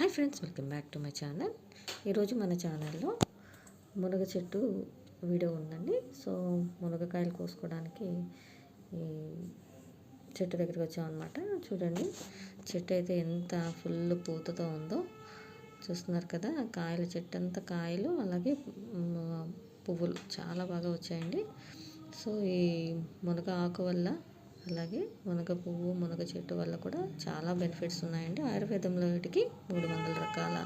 Hi friends welcome back to my channel. ఈరోజు మన ఛానల్లో మునగ చెట్టు వీడియో ఉందండి. సో మునగకాయలు కోసుకోవడానికి ఈ చెట్టు దగ్గరికి వచ్చామన్నమాట. చూడండి చెట్టు అయితే ఎంత ఫుల్ పూతతో ఉందో చూస్తున్నారు కదా. కాయల చెట్టు అంతా కాయలు అలాగే పువ్వులు చాలా బాగా వచ్చాయండి. సో ఈ మునగ ఆకు వల్ల అలాగే మునగ పువ్వు మునగ చెట్టు వల్ల కూడా చాలా బెనిఫిట్స్ ఉన్నాయండి. ఆయుర్వేదంలో వీటికి మూడు వందల రకాల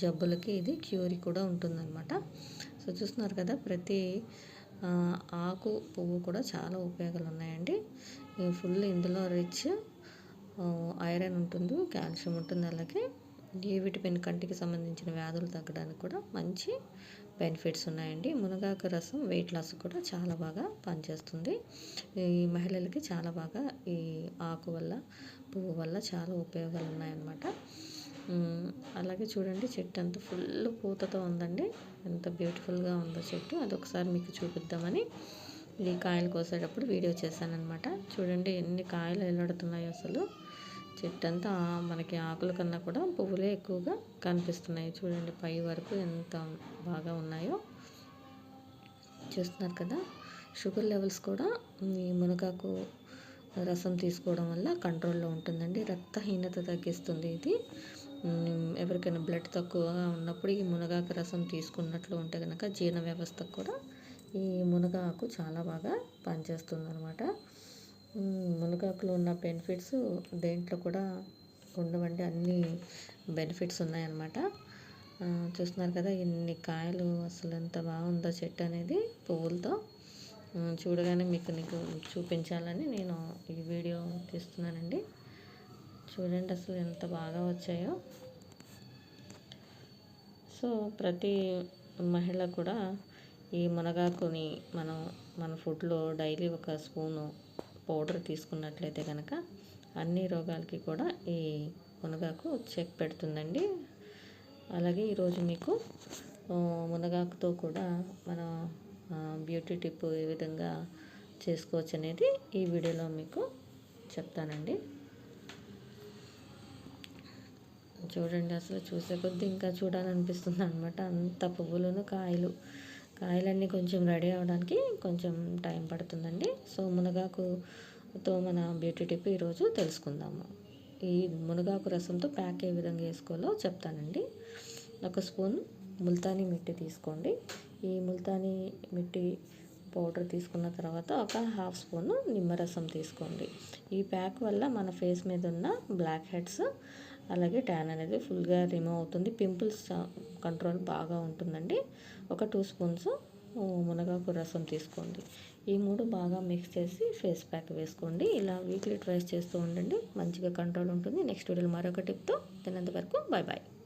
జబ్బులకి ఇది క్యూరీ కూడా ఉంటుందన్నమాట. సో చూస్తున్నారు కదా ప్రతి ఆకు పువ్వు కూడా చాలా ఉపయోగాలు ఉన్నాయండి. ఫుల్ ఇందులో రిచ్ ఐరన్ ఉంటుంది కాల్షియం ఉంటుంది అలాగే డి విటమిన్ కంటికి సంబంధించిన వ్యాధులు తగ్గడానికి కూడా మంచి బెనిఫిట్స్ ఉన్నాయండి. మునగాకు రసం వెయిట్ లాస్ కూడా చాలా బాగా పనిచేస్తుంది. ఈ మహిళలకి చాలా బాగా ఈ ఆకు వల్ల పువ్వు వల్ల చాలా ఉపయోగాలు ఉన్నాయన్నమాట. అలాగే చూడండి చెట్టు అంత ఫుల్ పూతతో ఉందండి. ఎంత బ్యూటిఫుల్గా ఉందో చెట్టు. అదొకసారి మీకు చూపిద్దామని ఈ కాయలు కోసేటప్పుడు వీడియో చేశానమాట చూడండి ఎన్ని కాయలు ఎల్లడుతున్నాయో అసలు. చెట్టు అంతా మనకి ఆకుల కన్నా కూడా పువ్వులే ఎక్కువగా కనిపిస్తున్నాయి. చూడండి పై వరకు ఎంత బాగా ఉన్నాయో. చూస్తున్నారు కదా షుగర్ లెవెల్స్ కూడా ఈ మునగాకు రసం తీసుకోవడం వల్ల కంట్రోల్లో ఉంటుందండి. రక్తహీనత తగ్గిస్తుంది ఇది. ఎవరికైనా బ్లడ్ తక్కువగా ఉన్నప్పుడు ఈ మునగాకు రసం తీసుకున్నట్లు ఉంటే కనుక జీర్ణ వ్యవస్థకు కూడా ఈ మునగాకు చాలా బాగా పనిచేస్తుంది అనమాట మునగాకులో ఉన్న బెనిఫిట్స్ దేంట్లో కూడా ఉండవండి. అన్ని బెనిఫిట్స్ ఉన్నాయన్నమాట. చూస్తున్నారు కదా ఎన్ని కాయలు అసలు ఎంత బాగుందో చెట్టు అనేది పువ్వులతో. చూడగానే మీకు నీకు చూపించాలని నేను ఈ వీడియో తీస్తున్నానండి. చూడండి అసలు ఎంత బాగా వచ్చాయో. సో ప్రతి మహిళ కూడా ఈ మునగాకుని మనం మన ఫుడ్లో డైలీ ఒక స్పూను పౌడర్ తీసుకున్నట్లయితే కనుక అన్ని రోగాలకి కూడా ఈ మునగాకు చెక్ పెడుతుందండి. అలాగే ఈరోజు మీకు మునగాకుతో కూడా మన బ్యూటీ టిప్ ఏ విధంగా చేసుకోవచ్చు అనేది ఈ వీడియోలో మీకు చెప్తానండి. చూడండి అసలు చూసే కొద్దీ ఇంకా చూడాలనిపిస్తుంది అనమాట అంత పువ్వులను కాయలు కాయలన్నీ కొంచెం రెడీ అవ్వడానికి కొంచెం టైం పడుతుందండి. సో మునగాకుతో మన బ్యూటీ టిప్ ఈరోజు తెలుసుకుందాము. ఈ మునగాకు రసంతో ప్యాక్ ఏ విధంగా వేసుకోవాలో చెప్తానండి. ఒక స్పూన్ ముల్తానీ మిట్టి తీసుకోండి. ఈ ముల్తానీ మిట్టి పౌడర్ తీసుకున్న తర్వాత ఒక హాఫ్ స్పూన్ నిమ్మరసం తీసుకోండి. ఈ ప్యాక్ వల్ల మన ఫేస్ మీద ఉన్న బ్లాక్ హెడ్స్ అలాగే ట్యాన్ అనేది ఫుల్గా రిమూవ్ అవుతుంది. పింపుల్స్ కంట్రోల్ బాగా ఉంటుందండి. ఒక టూ స్పూన్స్ మునగాకు రసం తీసుకోండి. ఈ మూడు బాగా మిక్స్ చేసి ఫేస్ ప్యాక్ వేసుకోండి. ఇలా వీక్లీ ట్రైస్ చేస్తూ ఉండండి. మంచిగా కంట్రోల్ ఉంటుంది. నెక్స్ట్ వీడియోలో మరొక టిప్తో తినంత వరకు బాయ్ బాయ్